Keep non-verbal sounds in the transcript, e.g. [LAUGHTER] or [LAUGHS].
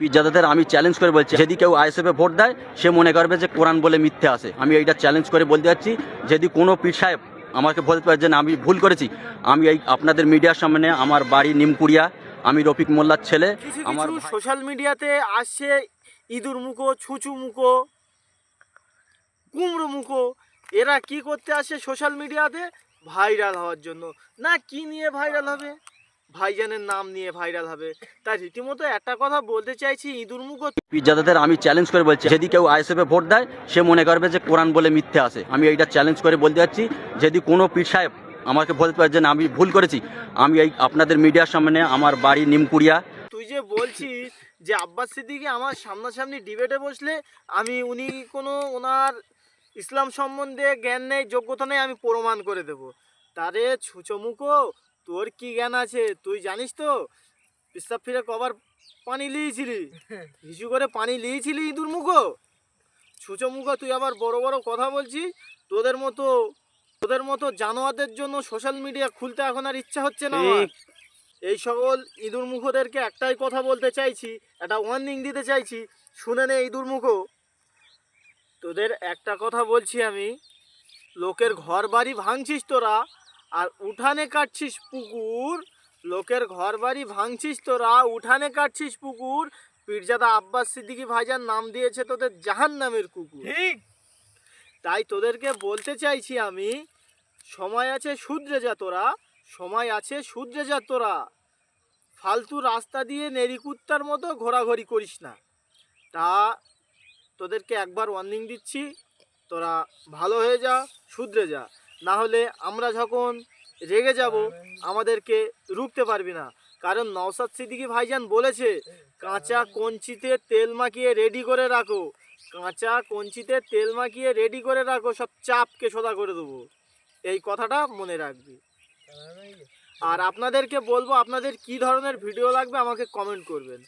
পিজ্জাদাদের আমি চ্যালেঞ্জ করে বলছি যদি কেউ আইএসএফে ভোট দেয় সে মনে করবে যে কোরআন বলে মিথ্যে আছে। আমি এইটা চ্যালেঞ্জ করে বলতে যাচ্ছি যদি কোনো পীর সাহেব আমাকে বলতে পারে যে আমি ভুল করেছি আমি এই আপনাদের মিডিয়ার সামনে আমার বাড়ি নিমকুড়িয়া আমি রফিক মোল্লার ছেলে আমার সোশ্যাল মিডিয়াতে আসছে ইঁদুর মুখো ছুঁচু মুখো কুমড়ো মুখো এরা কি করতে আসে সোশ্যাল মিডিয়াতে ভাইরাল হওয়ার জন্য। না কি নিয়ে ভাইরাল হবে? ভাইজানের নাম নিয়ে ভাইরাল হবে। তাই রীতিমতো একটা কথা বলতে চাইছি ইঁদুর মুখো পিজ্জাদাদের আমি চ্যালেঞ্জ করে বলছি যদি কেউ আইএসএফে ভোট দেয় সে মনে করবে যে কোরআন বলে মিথ্যে আছে। আমি এইটা চ্যালেঞ্জ করে বলতে যাচ্ছি যদি কোনো পীর সাহেব আমাকে বলতে পারে যে আমি ভুল করেছি আমি এই আপনাদের মিডিয়ার সামনে আমার বাড়ি নিমকুড়িয়া। তুই যে বলছিস যে আব্বাস সিদ্দিকি আমার সামনাসামনি ডিবেটে বসলে আমি উনি কোনো ওনার ইসলাম সম্বন্ধে জ্ঞান নেই যোগ্যতা নেই আমি প্রমাণ করে দেব। তারে ছুচোমুখো তোর কি জ্ঞান আছে? তুই জানিস তো? পিস্তাব ফিরে কবার পানি লিয়েছিলি। [LAUGHS] হিসু করে পানি লিয়েছিলি ইঁদুর মুখো? ছুচোমুখো তুই আবার বড় বড় কথা বলছিস? তোদের মতো তোদের মতো জানোয়ারদের জন্য সোশ্যাল মিডিয়া খুলতে এখন আর ইচ্ছা হচ্ছে না আমার। এই সকল ইঁদুর মুখোদেরকে একটাই কথা বলতে চাইছি একটা ওয়ার্নিং দিতে চাইছি শুনে নে ইঁদুর মুখো। তোদের একটা কথা বলছি আমি লোকের ঘর বাড়ি ভাঙছিস তোরা আর উঠানে কাটছিস পুকুর লোকের ঘর বাড়ি ভাঙছিস তোরা উঠানে কাটছিস পুকুর। পীরজাদা আব্বাস সিদ্দিকি ভাইজান নাম দিয়েছে তোদের জাহান নামের কুকুর। ঠিক। তাই তোদেরকে বলতে চাইছি আমি সময় আছে শুধরে যা তোরা সময় আছে শুধরে যা তোরা। ফালতু রাস্তা দিয়ে নেরিকুত্তার মতো ঘোরাঘুরি করিস না। তা তোদেরকে একবার ওয়ার্নিং দিচ্ছি তোরা ভালো হয়ে যা শুধরে যা। না হলে আমরা যখন রেগে যাব, আমাদেরকে রুখতে পারবি না। কারণ নওসাদ সিদ্দিকি ভাইজান বলেছে, কাঁচা কঞ্চিতে তেল মাখিয়ে রেডি করে রাখো। কাঁচা কঞ্চিতে তেল মাখিয়ে রেডি করে রাখো, সব চাপকে সোদা করে দেবো। এই কথাটা মনে রাখবি। আর আপনাদেরকে বলব, আপনাদের কি ধরনের ভিডিও লাগবে আমাকে কমেন্ট করবেন।